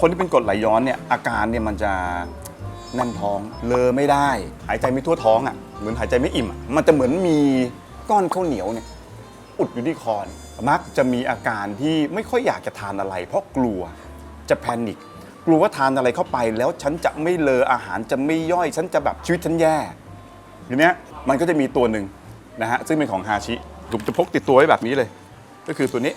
คนที่เป็นกรดไหลย้อนเนี่ยอาการเนี่ยมันจะแน่นท้องเลอไม่ได้ หายใจไม่ทั่วท้องอะเหมือนหายใจไม่อิ่มอะมันจะเหมือนมีก้อนข้าวเหนียวเนี่ยอุดอยู่ที่คอเนี่ยมักจะมีอาการที่ไม่ค่อยอยากจะทานอะไร เพราะกลัวจะแพนิคกลัวว่าทานอะไรเข้าไปแล้วฉันจะไม่เลออาหารจะไม่ย่อยฉันจะแบบชีวิตฉันแย่ทีเนี้ยมันก็จะมีตัวหนึ่งนะฮะซึ่งเป็นของฮาชิผมจะพกติดตัวไว้แบบนี้เลย ก็คือตัวนี้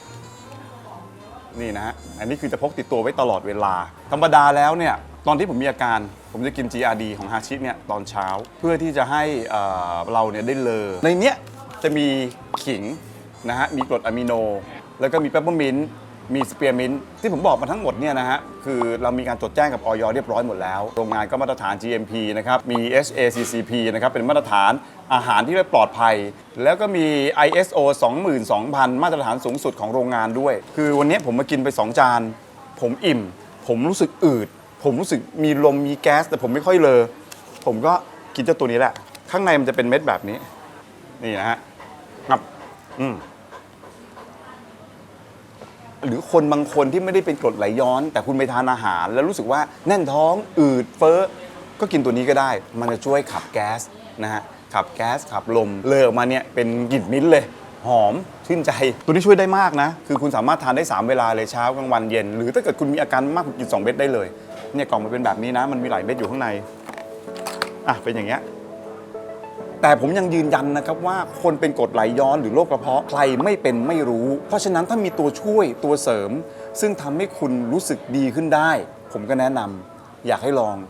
นี่นะฮะ อันนี้คือจะพกติดตัวไว้ตลอดเวลา ธรรมดาแล้วเนี่ย ตอนที่ผมมีอาการ ผมจะกิน GRD ของฮาชิเนี่ยตอนเช้า เพื่อที่จะให้เอ่อเราเนี่ยได้เลอ ในเนี้ยจะมีขิงนะฮะ มีกรดอะมิโน แล้วก็มีเปปเปอร์มินต์ มีสเปียร์มินต์ที่ผมบอกมาทั้งหมดเนี่ยนะฮะคือเรามีการจดแจ้งกับออยเรียบร้อยหมดแล้วโรงงานก็มาตรฐาน GMP นะครับมี HACCP นะครับเป็นมาตรฐานอาหารที่ปลอดภัย แล้วก็มี ISO 22,000 มาตรฐานสูงสุดของโรงงานด้วย คือวันนี้ผมมากินไป 2 จาน ผมอิ่ม ผมรู้สึกอืด ผมรู้สึกมีลมมีแก๊ส แต่ผมไม่ค่อยเลอผมก็กินเจ้าตัวนี้แหละ ข้างในมันจะเป็นเม็ดแบบนี้ นี่นะฮะงับ อืม หรือคนบางคนที่ไม่ได้เป็นกรดไหลย้อน แต่คุณไปทานอาหาร แล้วรู้สึกว่าแน่นท้องอืดเฟ้อก็กินตัวนี้ก็ได้ มันจะช่วยขับแก๊สนะฮะขับแก๊สขับลมเลอออกมาเนี่ยเป็นกลิ่นมิ้นท์เลย หอมชื่นใจ ตัวนี้ช่วยได้มากนะ คือคุณสามารถทานได้ 3 เวลาเลยเช้ากลางวันเย็น หรือถ้าเกิดคุณมีอาการมากคุณกิน 2 เม็ดได้เลยเนี่ยกล่องมันเป็นแบบนี้นะ มันมีหลายเม็ดอยู่ข้างในอะเป็นอย่างเงี้ย แต่ผมยังยืนยันนะครับว่าคนเป็นกรดไหลย้อนหรือโรคกระเพาะใครไม่เป็นไม่รู้ เพราะฉะนั้นถ้ามีตัวช่วยตัวเสริม ซึ่งทำให้คุณรู้สึกดีขึ้นได้ ผมก็แนะนำอยากให้ลอง